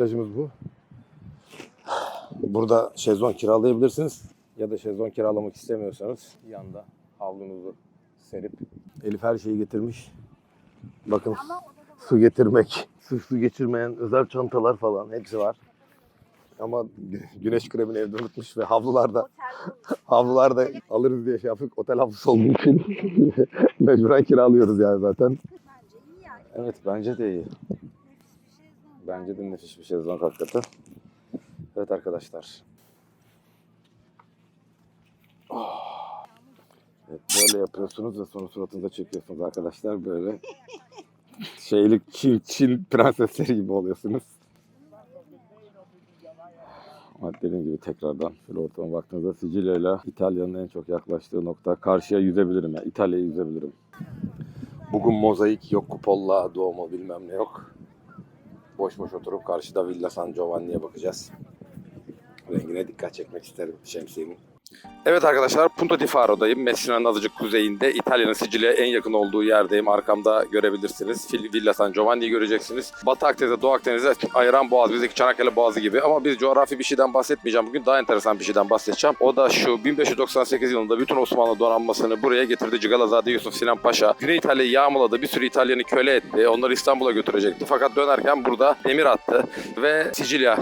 Plajımız bu. Burada şezlong kiralayabilirsiniz. Ya da şezlong kiralamak istemiyorsanız yanda havlunuzu serip Elif her şeyi getirmiş. Bakın su getirmek, su, su geçirmeyen özel çantalar falan hepsi var. Ama gü- güneş kremini evde unutmuş ve havlularda havlularda alırız diye şey yaptık. Otel havlusu olduğu için mecburen kiralıyoruz yani zaten. Bence iyi yani. Evet bence de iyi. Bence de nefis bir şezlong hakikaten. Evet arkadaşlar. Ah. Evet, böyle yapıyorsunuz ve sonra suratınıza çekiyorsunuz arkadaşlar. Böyle şeylik Çin, Çin prensesleri gibi oluyorsunuz. Ama dediğim gibi tekrardan şöyle ortama baktığınızda Sicilya ile İtalya'nın en çok yaklaştığı nokta. Karşıya yüzebilirim yani. İtalya'yı yüzebilirim. Bugün mozaik yok, kupolla, doğumu bilmem ne yok. Boş boş oturup karşıda Villa San Giovanni'ye bakacağız. Rengine dikkat çekmek isterim şemsiyenin. Evet arkadaşlar Punta di Faro'dayım. Messina'nın azıcık kuzeyinde. İtalya'nın Sicilya'ya en yakın olduğu yerdeyim. Arkamda görebilirsiniz. Villa San Giovanni'yi göreceksiniz. Batı Akdeniz'e Doğu Akdeniz'e ayıran boğaz. Bizdeki Çanakkale Boğazı gibi. Ama biz coğrafi bir şeyden bahsetmeyeceğim. Bugün daha enteresan bir şeyden bahsedeceğim. O da şu 1598 yılında bütün Osmanlı donanmasını buraya getirdi. Cigalazade Yusuf Sinan Paşa. Güney İtalya'yı yağmaladı. Bir sürü İtalyanı köle etti. Onları İstanbul'a götürecekti. Fakat dönerken burada demir attı. Ve Sicilya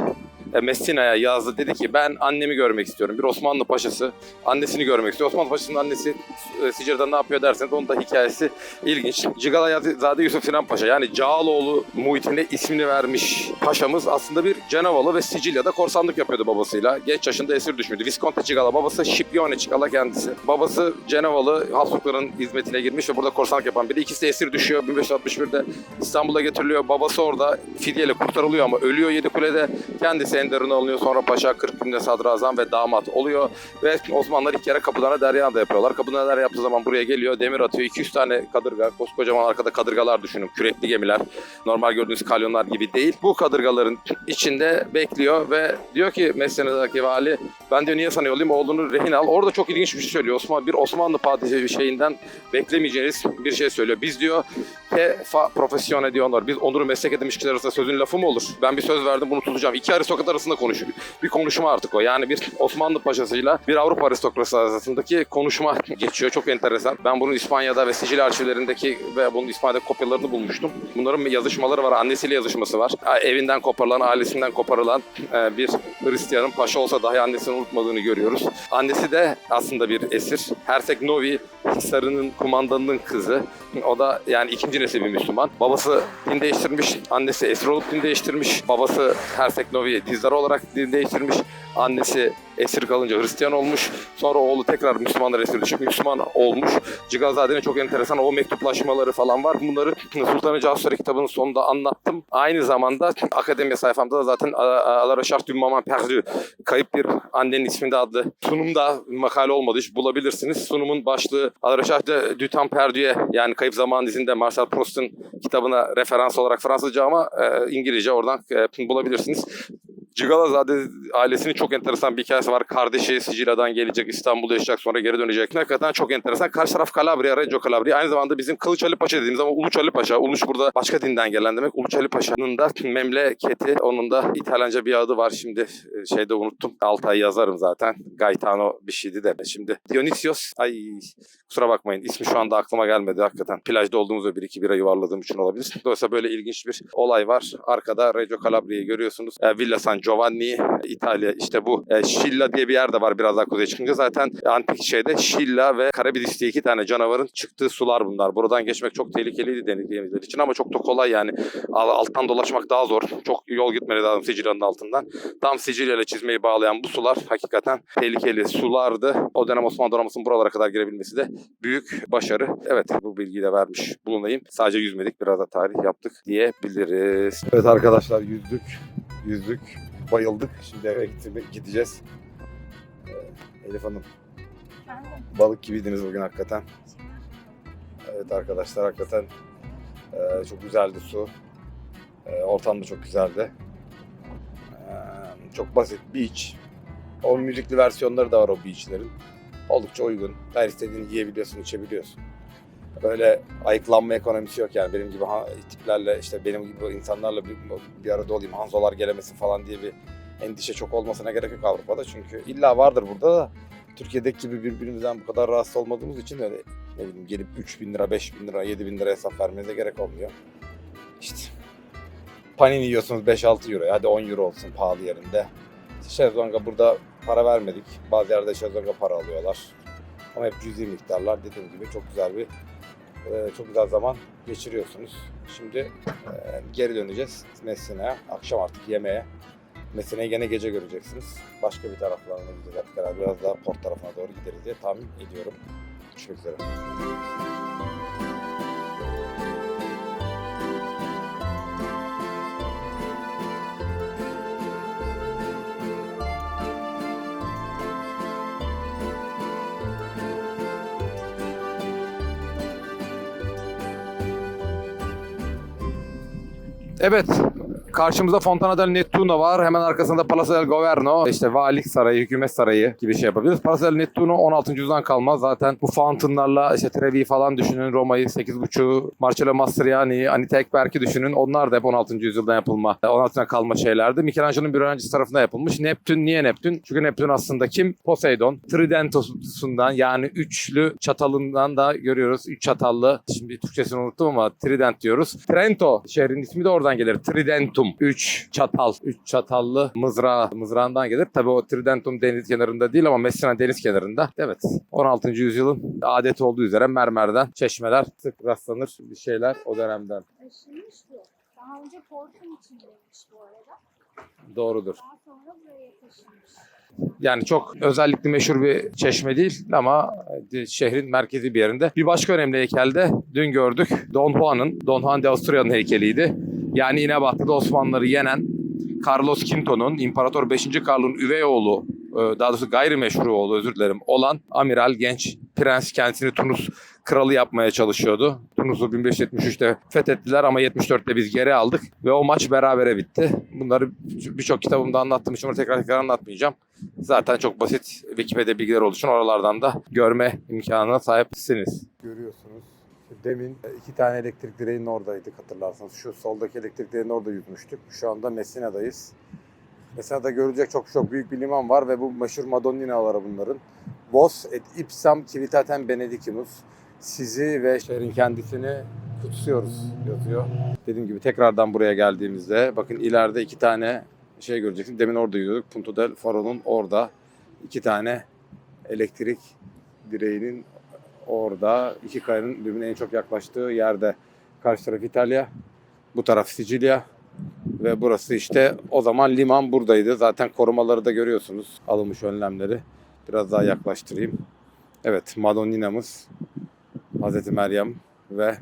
Messina'ya yazdı. Dedi ki ben annemi görmek istiyorum. Bir Osmanlı paşası annesini görmek istiyor. Osmanlı paşasının annesi e, ne yapıyor derseniz onun da hikayesi ilginç. Cigalayazade Yusuf Sinan Paşa yani Cağaloğlu muhitine ismini vermiş paşamız aslında bir Cenevalı ve Sicilya'da korsanlık yapıyordu babasıyla. Genç yaşında esir düşmüştü. Visconti Cigala babası Scipione Cigala kendisi. Babası Cenevalı Habsburgların hizmetine girmiş ve burada korsanlık yapan biri. İkisi de esir düşüyor. 1561'de İstanbul'a getiriliyor. Babası orada fidyeyle kurtarılıyor ama ölüyor Yedikule'de. Kendisi Enderun'a alınıyor. Sonra Paşa 40 günde sadrazam ve damat oluyor. Ve Osmanlılar ilk kere kapılarına derya da yapıyorlar. Kapılarına derya yaptığı zaman buraya geliyor. Demir atıyor. 200 tane kadırga. Koskocaman arkada kadırgalar düşünün. Kürekli gemiler. Normal gördüğünüz kalyonlar gibi değil. Bu kadırgaların içinde bekliyor ve diyor ki Mesne'deki vali ben diyor niye sana yollayayım oğlunu rehin al. Orada çok ilginç bir şey söylüyor. Osmanlı bir Osmanlı padişahı şeyinden beklemeyeceğiniz bir şey söylüyor. Biz diyor Te fa profesyone diyorlar. Biz onuru meslek edinmiş kişiler arasında sözün lafı mı olur? Ben bir söz verdim bunu tutacağım. İki aristokrat arasında konuşuyor. Bir konuşma artık o. Yani bir Osmanlı paşasıyla bir Avrupa aristokrasi arasındaki konuşma geçiyor. Çok enteresan. Ben bunun İspanya'da ve Sicilya arşivlerindeki ve bunun İspanya'da kopyalarını bulmuştum. Bunların yazışmaları var. Annesiyle yazışması var. Evinden koparılan, ailesinden koparılan e, bir Hristiyanın paşa olsa dahi annesini unutmadığını görüyoruz. Annesi de aslında bir esir. Hersek Novi Hisarı'nın kumandanının kızı. O da yani ikinci nesil bir Müslüman. Babası din değiştirmiş, annesi esir olup din değiştirmiş. Babası Hersek Novi dizler olarak değiştirmiş. Annesi esir kalınca Hristiyan olmuş. Sonra oğlu tekrar Müslümanlar esir düşüp Müslüman olmuş. Cigazade'nin çok enteresan o mektuplaşmaları falan var. Bunları Sultan-ı Casusları kitabının sonunda anlattım. Aynı zamanda akademi sayfamda da zaten A la recherche du maman kayıp bir annenin isminde adlı sunumda makale olmadı. Hiç bulabilirsiniz. Sunumun başlığı A la recherche de du temps yani kayıp zaman dizinde Marcel Proust'un kitabına referans olarak Fransızca ama e, İngilizce oradan e, bulabilirsiniz. Cigalazade ailesinin çok enteresan bir hikayesi var. Kardeşi Sicilya'dan gelecek, İstanbul'da yaşayacak, sonra geri dönecek. Hakikaten çok enteresan. Karşı taraf Calabria, Reggio Calabria. Aynı zamanda bizim Kılıç Ali Paşa dediğimiz ama Uluç Ali Paşa. Uluç burada başka dinden gelen demek. Uluç Ali Paşa'nın da memleketi. Onun da İtalyanca bir adı var. Şimdi e, şeyde unuttum. Altay yazarım zaten. Gaetano bir şeydi de. Şimdi Dionysios. Ay kusura bakmayın. ismi şu anda aklıma gelmedi hakikaten. Plajda olduğumuzda bir iki bira yuvarladığım için olabilir. Dolayısıyla böyle ilginç bir olay var. Arkada Reggio Calabria'yı görüyorsunuz. E, Villa San Giovanni, İtalya. İşte bu e, Scilla diye bir yer de var biraz daha kuzeye çıkınca. Zaten antik şeyde Scilla ve Karabidis diye iki tane canavarın çıktığı sular bunlar. Buradan geçmek çok tehlikeliydi denizler için ama çok da kolay yani. Al- Alttan dolaşmak daha zor. Çok yol gitmeli lazım Sicilya'nın altından. Tam Sicilya ile çizmeyi bağlayan bu sular hakikaten tehlikeli sulardı. O dönem Osmanlı donanmasının buralara kadar girebilmesi de büyük başarı. Evet bu bilgiyi de vermiş bulunayım. Sadece yüzmedik biraz da tarih yaptık diyebiliriz. Evet arkadaşlar yüzdük. Yüzdük. Bayıldık. Şimdi eve gideceğiz. Ee, Elif Hanım balık gibiydiniz bugün hakikaten. Evet arkadaşlar hakikaten e, çok güzeldi su. E, ortam da çok güzeldi. E, çok basit beach. O müzikli versiyonları da var o beachlerin. Oldukça uygun. Her istediğini yiyebiliyorsun, içebiliyorsun. Öyle ayıklanma ekonomisi yok yani benim gibi tiplerle işte benim gibi insanlarla bir, bir arada olayım Hanzolar gelemesin falan diye bir endişe çok olmasına gerek yok Avrupa'da çünkü illa vardır burada da Türkiye'deki gibi birbirimizden bu kadar rahatsız olmadığımız için öyle ne bileyim gelip 3 bin lira, 5 bin lira, 7 bin lira hesap vermenize gerek olmuyor. İşte panini yiyorsunuz 5-6 euro hadi 10 euro olsun pahalı yerinde. Şezlonga burada para vermedik. Bazı yerde şezlonga para alıyorlar. Ama hep cüzi miktarlar dediğim gibi çok güzel bir e, çok güzel zaman geçiriyorsunuz. Şimdi e, geri döneceğiz Messina'ya. Akşam artık yemeğe. Messina'yı gene gece göreceksiniz. Başka bir taraflarına gideceğiz artık herhalde. Biraz daha port tarafına doğru gideriz diye tahmin ediyorum. Görüşmek üzere. Evet. Karşımızda Fontana del Nettuno var. Hemen arkasında Palazzo del Governo. İşte valilik sarayı, hükümet sarayı gibi şey yapabiliriz. Palazzo del Nettuno 16. yüzyıldan kalma. Zaten bu fountainlarla işte Trevi'yi falan düşünün. Roma'yı 8.5, Marcello Mastroianni, Anita Ekberk'i düşünün. Onlar da hep 16. yüzyıldan yapılma, 16'dan kalma şeylerdi. Michelangelo'nun bir öğrencisi tarafından yapılmış. Neptün niye Neptün? Çünkü Neptün aslında kim? Poseidon. Tridentosundan yani üçlü çatalından da görüyoruz. Üç çatallı. Şimdi Türkçesini unuttum ama Trident diyoruz. Trento şehrin ismi de oradan gelir. Tridentum. Üç çatal. Üç çatallı mızrağı. Mızrağından gelir. Tabii o Tridentum deniz kenarında değil ama Messina deniz kenarında. Evet. 16. yüzyılın adet olduğu üzere mermerden çeşmeler sık rastlanır bir şeyler o dönemden. Taşınmış bu. Daha önce portun içindeymiş bu arada. Doğrudur. Daha sonra buraya taşınmış. Yani çok özellikle meşhur bir çeşme değil ama şehrin merkezi bir yerinde. Bir başka önemli heykel de dün gördük. Don Juan'ın, Don Juan de Austuria'nın heykeliydi. Yani İnebahtı'da Osmanlıları yenen Carlos Quinto'nun, İmparator 5. Karl'ın üvey oğlu, e, daha doğrusu gayrimeşru oğlu özür dilerim olan amiral genç prens kendisini Tunus kralı yapmaya çalışıyordu. Tunus'u 1573'te fethettiler ama 74'te biz geri aldık ve o maç berabere bitti. Bunları birçok kitabımda anlattım. Şimdi tekrar tekrar anlatmayacağım. Zaten çok basit Wikipedia bilgiler olduğu için oralardan da görme imkanına sahipsiniz. Görüyorsunuz. Demin iki tane elektrik direğinin oradaydık hatırlarsanız. Şu soldaki elektrik direğinin orada yüzmüştük. Şu anda Messina'dayız. Messina'da görülecek çok çok büyük bir liman var ve bu meşhur Madonninaları bunların. Vos et ipsam civitatem benedicimus. Sizi ve şehrin kendisini kutsuyoruz yazıyor. Dediğim gibi tekrardan buraya geldiğimizde bakın ileride iki tane şey göreceksiniz. Demin orada yürüdük. Punto del Faro'nun orada iki tane elektrik direğinin orada iki kayanın birbirine en çok yaklaştığı yerde. Karşı taraf İtalya, bu taraf Sicilya ve burası işte o zaman liman buradaydı. Zaten korumaları da görüyorsunuz. Alınmış önlemleri. Biraz daha yaklaştırayım. Evet Madonnina'mız Hazreti Meryem ve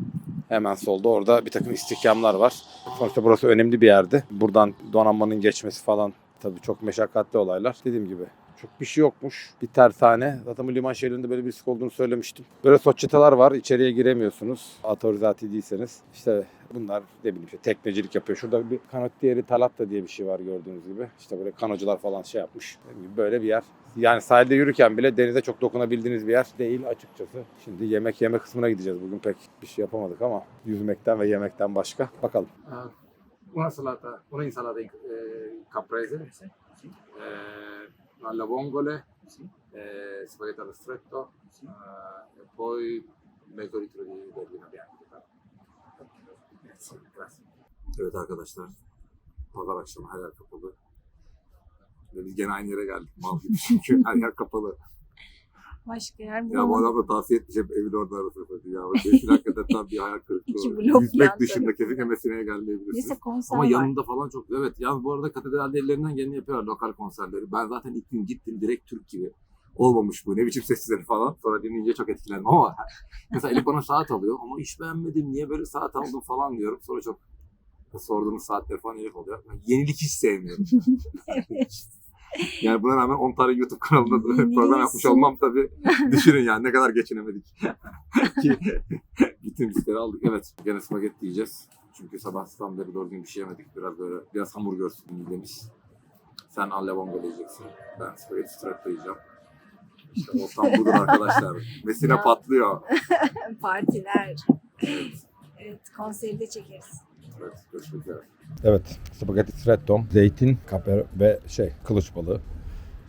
hemen solda orada bir takım istihkamlar var. Sonuçta burası önemli bir yerdi. Buradan donanmanın geçmesi falan tabii çok meşakkatli olaylar. Dediğim gibi çok bir şey yokmuş. Bir tersane. Zaten bu liman şehrinde böyle bir risk olduğunu söylemiştim. Böyle soçeteler var. İçeriye giremiyorsunuz. Autorizati değilseniz. İşte bunlar ne bileyim işte teknecilik yapıyor. Şurada bir kanottieri talatta diye bir şey var gördüğünüz gibi. İşte böyle kanocular falan şey yapmış. Böyle bir yer. Yani sahilde yürürken bile denize çok dokunabildiğiniz bir yer değil açıkçası. Şimdi yemek yeme kısmına gideceğiz. Bugün pek bir şey yapamadık ama yüzmekten ve yemekten başka. Bakalım. Una salata, una insalata eh, caprese, eh, alla vongole, eh, spaghetti allo stretto eh, e poi mezzo litro di bianco. Grazie, grazie. Evet arkadaşlar, pazar akşamı her yer kapalı. Ve biz gene aynı yere geldik mal gibi çünkü her yer kapalı. Başka yer Ya bu adam da tavsiye etmiş hep evin orada arasında. Ya için hakikaten tam bir hayal İki kırıklığı. blok Yüzmek dışında kesinlikle Messine'ye gelmeyebilirsiniz. Neyse konser Ama var. yanında falan çok evet. Yalnız bu arada katedralde ellerinden geleni yapıyorlar lokal konserleri. Ben zaten ilk gün gittim direkt Türk gibi. Olmamış bu ne biçim sesleri falan. Sonra dinleyince çok etkilendim ama mesela Elif bana saat alıyor ama hiç beğenmedim niye böyle saat aldın falan diyorum. Sonra çok sorduğumuz saatler falan Elif oluyor. Yenilik hiç sevmiyorum. yani buna rağmen 10 tane YouTube kanalında program yapmış olmam tabii düşünün yani ne kadar geçinemedik. Ki bütün listeleri aldık. Evet gene spagetti yiyeceğiz. Çünkü sabahtan beri doğru düzgün bir şey yemedik. Biraz böyle biraz hamburger üstü midemiz. Sen alle bongo yiyeceksin. Ben spagetti stretto yiyeceğim. İşte ortam budur arkadaşlar. Mesine patlıyor. Partiler. Evet, konseri de çekeriz. Evet, görüşmek üzere. Evet, spagetti stretto, zeytin, kaper ve şey, kılıç balığı.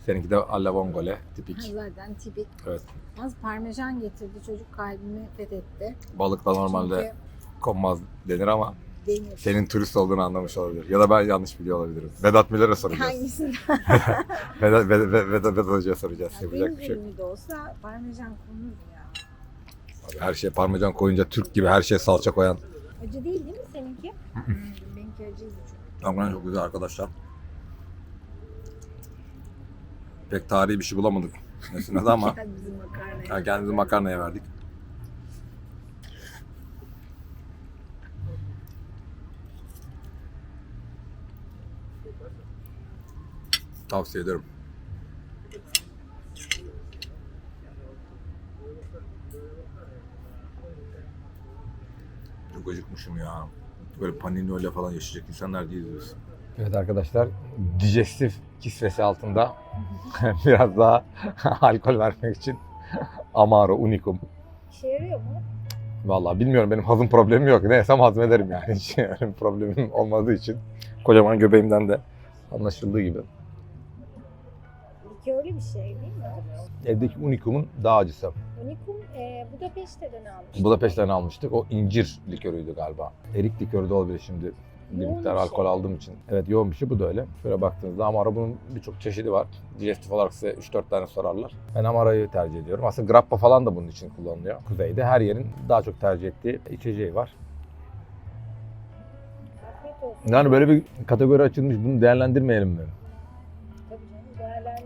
Seninki de alla vongole, tipik. Zaten tipik. Evet. Az parmesan getirdi. Çocuk kalbimi fethetti. Balık da normalde konmaz denir ama denir. senin turist olduğunu anlamış olabilir. Ya da ben yanlış biliyor olabilirim. Vedat Miller'e soracağız. Hangisinden? Vedat, Vedat, Vedat, Vedat, Hoca'ya soracağız. Ya Yapacak benim bir şey elimde olsa parmesan konurdu ya. Abi Her şey parmesan koyunca Türk gibi her şeye salça koyan. Acı değil değil mi seninki? Hakikaten çok güzel arkadaşlar. Pek tarihi bir şey bulamadık. Nesine ama ha, kendimizi makarnaya verdik. Tavsiye ederim. Çok acıkmışım ya. Böyle panini öyle falan yaşayacak insanlar değiliz biz. Evet arkadaşlar, digestif kisvesi altında biraz daha alkol vermek için Amaro Unicum. İşe yarıyor mu? Vallahi bilmiyorum benim hazım problemim yok. Ne yesem hazmederim yani. Hiç öyle bir problemim olmadığı için. Kocaman göbeğimden de anlaşıldığı gibi. Likörlü bir şey değil mi? Evdeki Unicum'un daha acısı. Unikum e, Budapeşte'den almış. Budapeşte'den almıştık. O incir likörüydü galiba. Erik likörü de olabilir şimdi. Bir Yoğun miktar bir alkol şey. aldığım için. Evet yoğun bir şey bu da öyle. Şöyle baktığınızda Amaro bunun birçok çeşidi var. Digestif olarak size 3-4 tane sorarlar. Ben Amaro'yu tercih ediyorum. Aslında grappa falan da bunun için kullanılıyor. Kuzeyde her yerin daha çok tercih ettiği içeceği var. Yani böyle bir kategori açılmış bunu değerlendirmeyelim mi?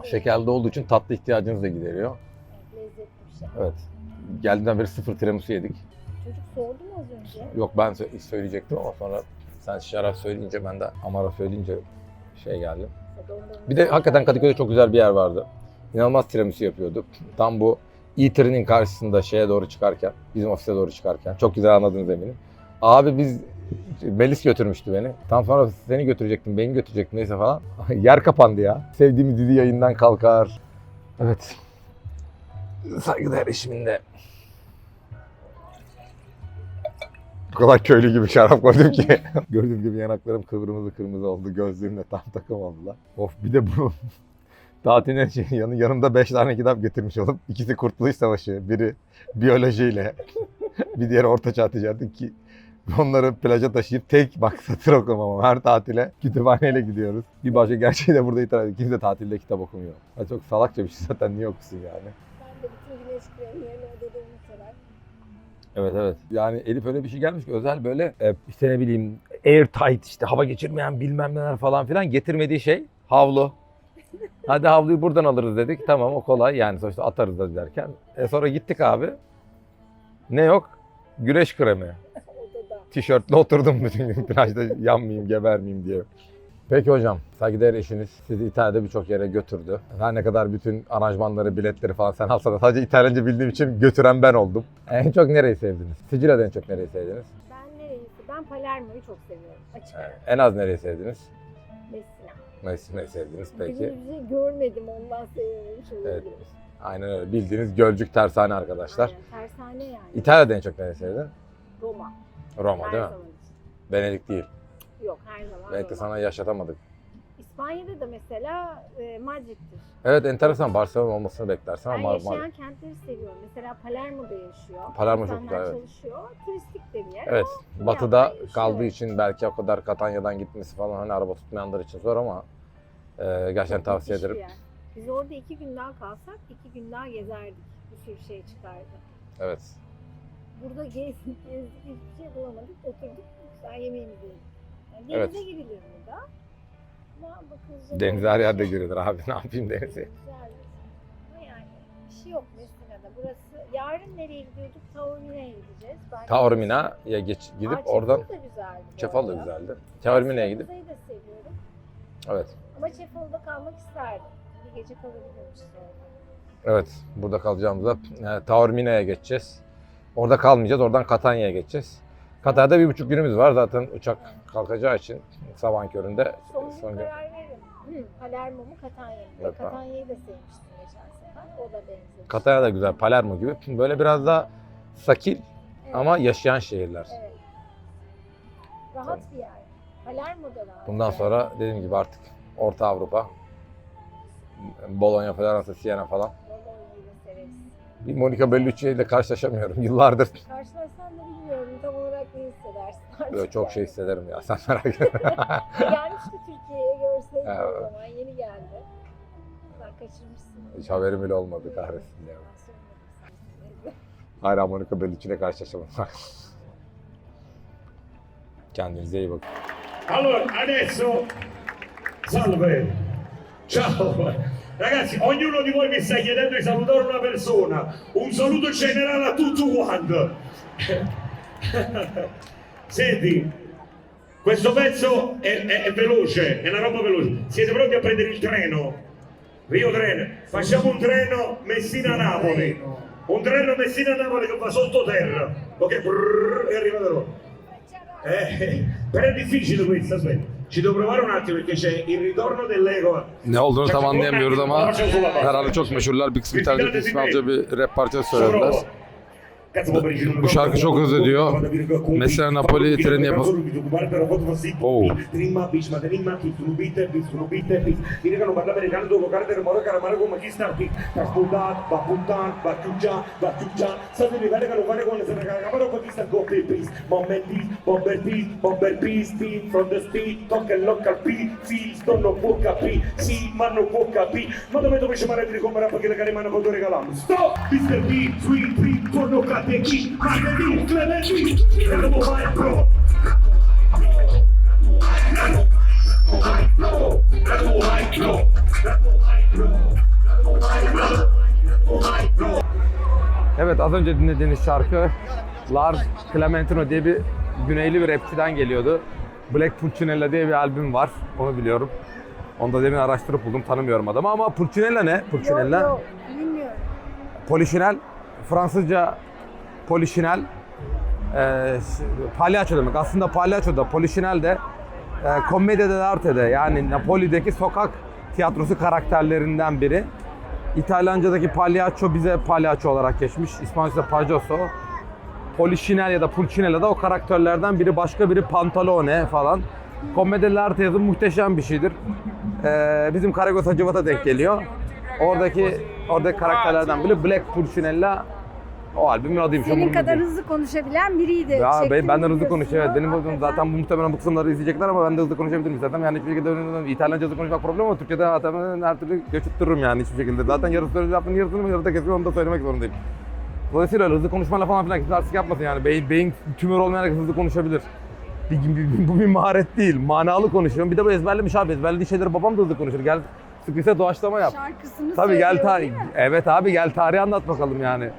Şekerli olduğu için tatlı ihtiyacınızı da gideriyor. Evet, lezzetli bir şey. Evet. Geldiğinden beri sıfır tiramisu yedik. Çocuk sordu mu az önce? Yok ben sö- söyleyecektim ama sonra sen şarap söyleyince ben de Amaro söyleyince şey geldi. Bir de hakikaten Kadıköy'de çok güzel bir yer vardı. İnanılmaz tiramisu yapıyordu. Tam bu E-Train'in karşısında şeye doğru çıkarken, bizim ofise doğru çıkarken. Çok güzel anladınız eminim. Abi biz Melis götürmüştü beni. Tam sonra seni götürecektim, beni götürecektim neyse falan. Yer kapandı ya. Sevdiğimiz dizi yayından kalkar. Evet. Saygıdeğer eşimin de bu kadar köylü gibi şarap koydum ki. Gördüğünüz gibi yanaklarım kıvırmızı kırmızı oldu. Gözlerim de tam takım oldular. Of bir de bu tatilin şey, yanı, yanımda 5 tane kitap getirmiş olup ikisi Kurtuluş Savaşı, biri biyolojiyle, bir diğeri Ortaçağ Ticareti ki onları plaja taşıyıp tek bak satır okumam. Her tatile kütüphaneyle gidiyoruz. Bir başka gerçeği de burada itiraf ediyor. Kimse tatilde kitap okumuyor. Ha, çok salakça bir şey zaten niye okusun yani. Ben de bütün güneş kremlerini ödedim mesela. Evet evet. Yani Elif öyle bir şey gelmiş ki özel böyle e, işte ne bileyim airtight işte hava geçirmeyen bilmem neler falan filan getirmediği şey havlu. Hadi havluyu buradan alırız dedik. Tamam o kolay yani sonuçta atarız da derken. E sonra gittik abi. Ne yok? Güneş kremi. Tişörtle oturdum bütün gün plajda yanmayayım, gebermeyeyim diye. Peki hocam, saygıdeğer eşiniz sizi İtalya'da birçok yere götürdü. Her ne kadar bütün aranjmanları, biletleri falan sen alsan da sadece İtalyanca bildiğim için götüren ben oldum. En çok nereyi sevdiniz? Sicilya'da en çok nereyi sevdiniz? Ben nereyi? Ben Palermo'yu çok seviyorum. Açık Ee. En az nereyi sevdiniz? Messina. Messine'yi sevdiniz Peki. şey görmedim ondan seviyorum. Şöyle Evet. evet. Aynen öyle. Bildiğiniz Gölcük Tersane arkadaşlar. Aynen, tersane yani. İtalya'da en çok nereyi sevdin? Roma. Roma her değil mi? zaman için. Venedik değil. Yok her zaman Belki Roma. sana yaşatamadık. İspanya'da da mesela e, Madrid'dir. Evet enteresan Barcelona olmasını beklersin Ben ama yaşayan kentleri seviyorum. Mesela Palermo'da yaşıyor. Palermo çok İnsanlar güzel, evet. çalışıyor. Turistik de bir yer. Evet, batıda kaldığı için belki o kadar Katanya'dan gitmesi falan hani araba tutmayanlar için zor ama e, gerçekten tavsiye müthiş bir ederim. yer. Biz orada iki gün daha kalsak iki gün daha gezerdik. Bir sürü şey çıkardı. Evet. Burada gezdik gezdik hiçbir şey bulamadık. Oturduk güzel yemeğimizi yedik. Yani Evet. denize girilir burada. Ama bakınca Denize her yerde girilir abi ne yapayım denize. Güzel. Ama yani bir şey yok Messina'da. Burası yarın nereye gidiyorduk? Taormina'ya gideceğiz. Taormina'ya geç gidip Aa, oradan Çefal da güzeldi. Çefal da güzeldi. Taormina'ya gidip Kuzey'i de seviyorum. evet. Ama Çefal'da kalmak isterdim. Bir gece kalabilirmiş sonra. Evet, burada kalacağımızda e, Taormina'ya geçeceğiz. Orada kalmayacağız, oradan Katanya'ya geçeceğiz. Katanya'da bir buçuk günümüz var zaten uçak kalkacağı için sabahın köründe Son gün son gün. karar. Hı, Palermo mu Katanya mı? Evet, ben- Katanya'yı da sevmiştim geçen. Bak o da benziyor. Kataya da güzel. Palermo gibi. Böyle biraz daha sakil Evet, ama yaşayan şehirler. Evet. Rahat bir yer. Palermo'da rahat. Bundan bir sonra dediğim gibi artık Orta Avrupa, Bologna, Floransa, Siena falan. Bir Monica Bellucci ile karşılaşamıyorum yıllardır. Karşılaşsan da bilmiyorum tam olarak ne hissedersin artık. Böyle çok şey hissederim ya sen merak etme. Gelmişti Türkiye'ye görseydim o Evet. zaman yeni geldi. Sen kaçırmışsın. Hiç haberim bile olmadı kahretsin ya. Hala Monica Bellucci ile karşılaşamadım. Kendinize iyi bakın. Allora, adesso salve. Ciao. Ragazzi, ognuno di voi mi sta chiedendo di salutare una persona. Un saluto generale a tutto quanto. Senti, questo pezzo è, è- è veloce, è una roba veloce. Siete pronti a prendere il treno? Rio Treno. Facciamo un treno Messina-Napoli. Un treno Messina-Napoli che va sottoterra. Ok, brrr, e arriva da loro. Eh, però è difficile questa, aspetta. Ci devo provare un attimo perché c'è il ritorno dell'ego. Ne olduğunu tam anlayamıyoruz ama herhalde çok meşhurlar. Bir kısmı kısmı Almanca bir rap parçası söylediler. Bu şarkı çok hızlı diyor. Mesela Napoli treni yapıp... Oh. Stop! Mr. B, sweet, sweet, torno catechi, martedì, clementi, Ramo High Pro. Evet az önce dinlediğiniz şarkı Lars Clementino diye bir güneyli bir rapçiden geliyordu. Black Pulcinella diye bir albüm var. Onu biliyorum. Onu da demin araştırıp buldum. Tanımıyorum adamı ama Pulcinella ne? Pulcinella. Yok yok bilmiyorum. Polichinelle, Fransızca Polichinelle, e, palyaço demek. Aslında palyaço da, Polichinelle de e, Commedia dell'arte de yani Napoli'deki sokak tiyatrosu karakterlerinden biri. İtalyanca'daki palyaço bize palyaço olarak geçmiş. İspanyolca'da payaso. Polichinelle ya da Pulcinella da o karakterlerden biri. Başka biri Pantalone falan. Commedia dell'arte yazım muhteşem bir şeydir. E, bizim Karagöz Hacivat'a denk geliyor. Oradaki oradaki karakterlerden biri Black Pulcinella o albümün adıymış. Senin Umurumda kadar hızlı konuşabilen biriydi. Ya ben, benden hızlı konuşuyor. Evet, benim Hakikaten. zaten bu muhtemelen bu kısımları izleyecekler ama ben de hızlı konuşabilirim zaten. Yani hiçbir şekilde İtalyanca hızlı konuşmak problem ama Türkçe'de zaten her türlü göçüttürürüm yani hiçbir şekilde. Zaten yarısı söylediği lafın yarısını yarıda kesiyor onu da söylemek zorundayım. Dolayısıyla öyle hızlı konuşmayla falan filan kimse artık yapmasın yani. Beyin, beyin tümör olmayan herkes hızlı konuşabilir. Bir, bir- bu bir maharet değil. Manalı konuşuyorum. Bir de bu ezberlemiş abi. Ezberlediği şeyleri babam da hızlı konuşur. Gel sıkıysa doğaçlama yap. Şarkısını Tabii gel tarih. Evet abi gel tarihi anlat bakalım yani.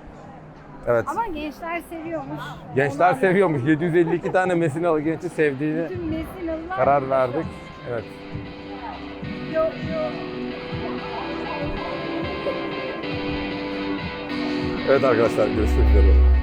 Evet. Ama gençler seviyormuş. Gençler Onlar- seviyormuş. 752 tane Mesinalı gençin sevdiğini Mesinalılar karar verdik. Evet. Yok yok. Evet arkadaşlar görüşmek üzere.